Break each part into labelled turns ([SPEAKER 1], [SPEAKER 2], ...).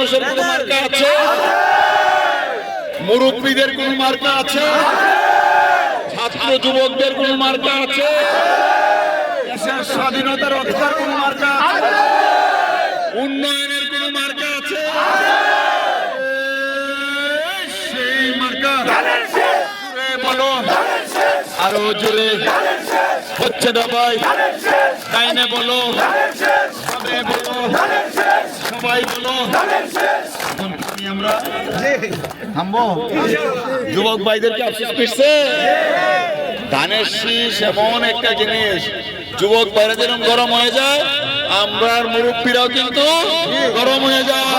[SPEAKER 1] মানুষের কোন মার্কা আছে? মুরব্বীদের কোন মার্কা আছে? ছাত্র যুবকদের কোন মার্কা আছে? দেশের স্বাধীনতার অধিকার কোন মার্কা আছে? উন্নয়নের কোন মার্কা আছে? সেই মার্কা। বলো। আরও জোরে। হচ্ছে না ভাই? ডাইনে বলো। বলো। সবাই বলো যুবক ভাইদেরকে আফসোস করছে ধানের শীষ এমন একটা জিনিস, যুবক বাইরে যেরকম গরম হয়ে যায় আমরা মুরব্বীরাও কিন্তু গরম হয়ে যায়।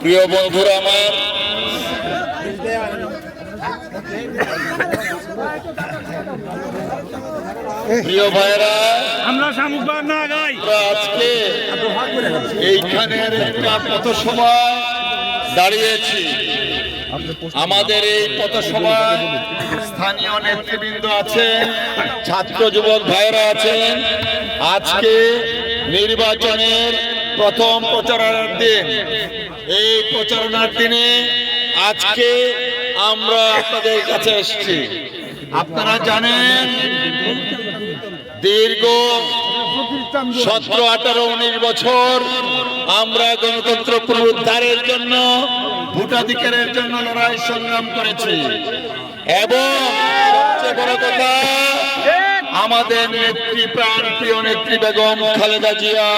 [SPEAKER 1] প্রিয় বন্ধুরা আমার, প্রিয় ভাইরা,
[SPEAKER 2] আমরা শামুকবার না
[SPEAKER 1] আজকে এইখানের একটা পথসভায় দাঁড়িয়েছি। আমাদের এই পথসভায় স্থানীয় নেতৃবৃন্দ আছেন, ছাত্র যুবক ভাইরা আছেন। আজকে নির্বাচনের প্রথম প্রচারণার দিন। এই প্রচারণার দিনে আজকে আমরা আপনাদের কাছে এসেছি। আপনারা জানেন, দীর্ঘ সতেরো আঠারো উনিশ বছর আমরা গণতন্ত্র পুনরুদ্ধারের জন্য ভোটাধিকারের জন্য লড়াই সংগ্রাম করেছি। এবং সবচেয়ে বড় কথা আমাদের নেত্রী প্রাণ প্রিয় নেত্রী বেগম খালেদা জিয়া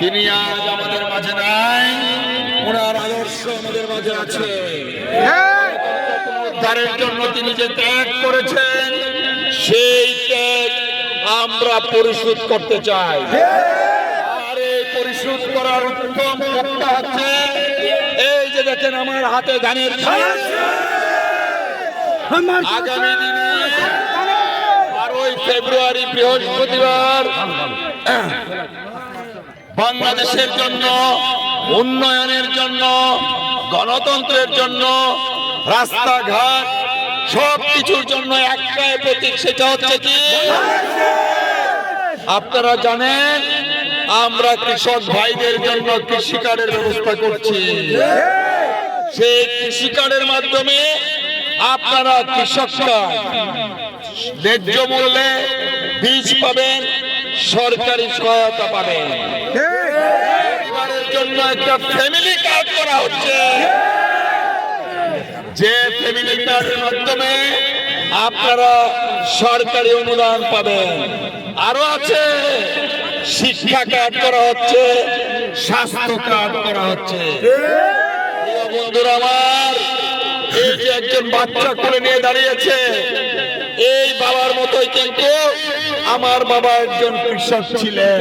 [SPEAKER 1] তিনি আজ আমাদের মাঝে নাই ওনার আদর্শ আমাদের মাঝে আছে। উদ্ধারের জন্য তিনি যে ত্যাগ করেছেন সেই ত্যাগ আমরা পরিশোধ করতে চাই। আর এই পরিশোধ করার উত্তম হচ্ছে এই যে দেখেন আমার হাতে ধানের। আগামী দিনে বারোই ফেব্রুয়ারি বৃহস্পতিবার বাংলাদেশের জন্য উন্নয়নের জন্য গণতন্ত্রের জন্য রাস্তাঘাট সব কিছুর জন্য একটাই প্রতীক সেটা হচ্ছে কি? আপনারা জানেন আমরা কৃষক ভাইদের জন্য কৃষি কার্ডের ব্যবস্থা করছি। সেই কৃষি কার্ডের মাধ্যমে আপনারা কৃষকরা ন্যায্য মূল্যে বীজ পাবেন সরকারি সহায়তা পাবেন। জন্য একটা ফ্যামিলি কার্ড করা হচ্ছে। যে ফ্যামিলি কার্ডের মাধ্যমে আপনারা সরকারি অনুদান পাবেন। আরও আছে, শিক্ষা কার্ড করা হচ্ছে, স্বাস্থ্য কার্ড করা হচ্ছে। বন্ধুরা আমার, এই যে একজন বাচ্চা করে নিয়ে দাঁড়িয়েছে, এই বাবার মতোই কিন্তু আমার বাবা একজন কৃষক ছিলেন।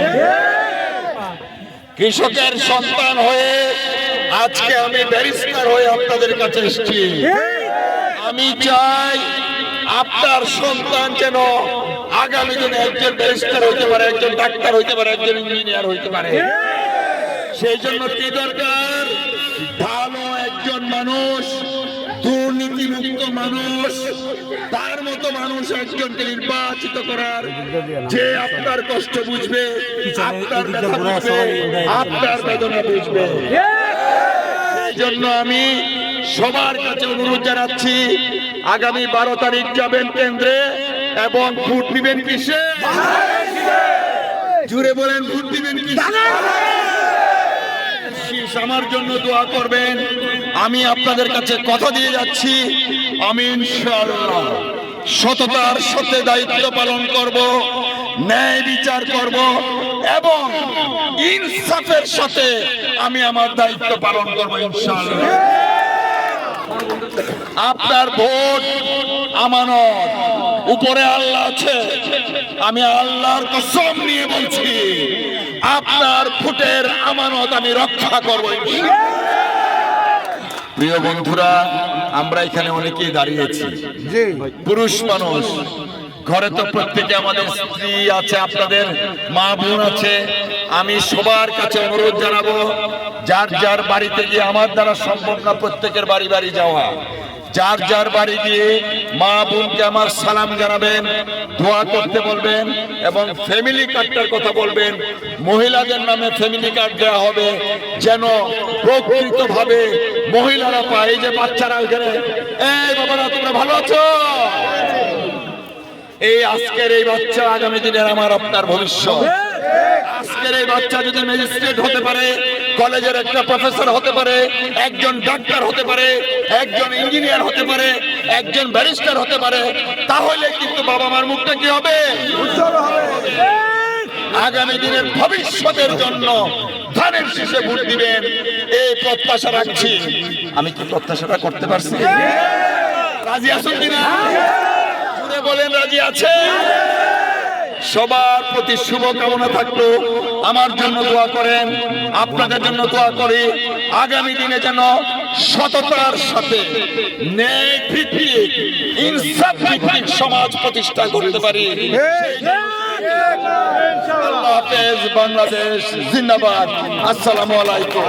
[SPEAKER 1] কৃষকের সন্তান হয়ে আজকে আমি ব্যারিস্টার হয়ে আপনাদের কাছে এসেছি। আমি চাই আপনার সন্তান যেন আগামী দিনে একজন ব্যারিস্টার হইতে পারে একজন ডাক্তার হইতে পারে একজন ইঞ্জিনিয়ার হইতে পারে। সেই জন্য কি দরকার? ভালো একজন মানুষ দুর্নীতিমুক্ত মানুষ তার মতো মানুষ একজনকে নির্বাচিত করার যে আপনার কষ্ট বুঝবে আপনার ব্যথা বুঝবে আপনার বেদনা বুঝবে। জন্য আমি সবার কাছে অনুরোধ জানাচ্ছি, আগামী বারো তারিখ যাবেন কেন্দ্রে এবং ভোট দিবেন কিসে? জুড়ে বলেন, ভোট দিবেন কিসে? আমার জন্য দোয়া করবেন। আমি আপনাদের কাছে কথা দিয়ে যাচ্ছি। আমি সততার সাথে দায়িত্ব পালন করব, ন্যায় বিচার করব এবং ইনসাফের সাথে আমি আমার দায়িত্ব পালন করব ইনশাআল্লাহ। আপনার ভোট আমানত। উপরে আল্লাহ আছে। আমি আল্লাহর কসম নিয়ে বলছি আপনার ফুটের আমানত আমি রক্ষা করব প্রিয় বন্ধুরা আমরা এখানে অনেকেই দাঁড়িয়েছি। পুরুষ মানুষ ঘরে তো প্রত্যেকে আমাদের স্ত্রী আছে, আপনাদের মা বোন আছে। আমি সবার কাছে অনুরোধ জানাব, যার যার বাড়িতে গিয়ে আমার দ্বারা সম্ভব না প্রত্যেকের বাড়ি বাড়ি যাওয়া, যার যার বাড়ি গিয়ে মা বোনকে আমার সালাম জানাবেন, দোয়া করতে বলবেন এবং ফ্যামিলি কার্ডটার কথা বলবেন। মহিলাদের নামে ফ্যামিলি কার্ড দেওয়া হবে, যেন প্রকৃতভাবে মহিলারা পায়। এই যে বাচ্চারা ওইখানে, এই বাবারা, তোমরা ভালো আছো? এই আজকের এই বাচ্চা আগামী দিনের আমার আপনার ভবিষ্যৎ। আজকের এই বাচ্চা যদি ম্যাজিস্ট্রেট হতে পারে কলেজের একটা প্রফেসর হতে পারে একজন ডাক্তার হতে পারে একজন ইঞ্জিনিয়ার হতে পারে একজন ব্যারিস্টার হতে পারে তাহলে কিন্তু বাবা মার মুখটা কি হবে? আগামী দিনের ভবিষ্যতের জন্য ধানের শীষে ভোট দিবেন এই প্রত্যাশা রাখছি। আমি কি প্রত্যাশাটা করতে পারছি? রাজি আছেন কিনা? জুড়ে বলেন, রাজি আছে? সবার প্রতি শুভ কামনা থাকল। আমার জন্য দোয়া করেন, আপনাদের জন্য দোয়া করি। আগামী দিনে যেন সততার সাথে সমাজ প্রতিষ্ঠা করতে পারি। বাংলাদেশ জিন্দাবাদ। আসসালামু আলাইকুম।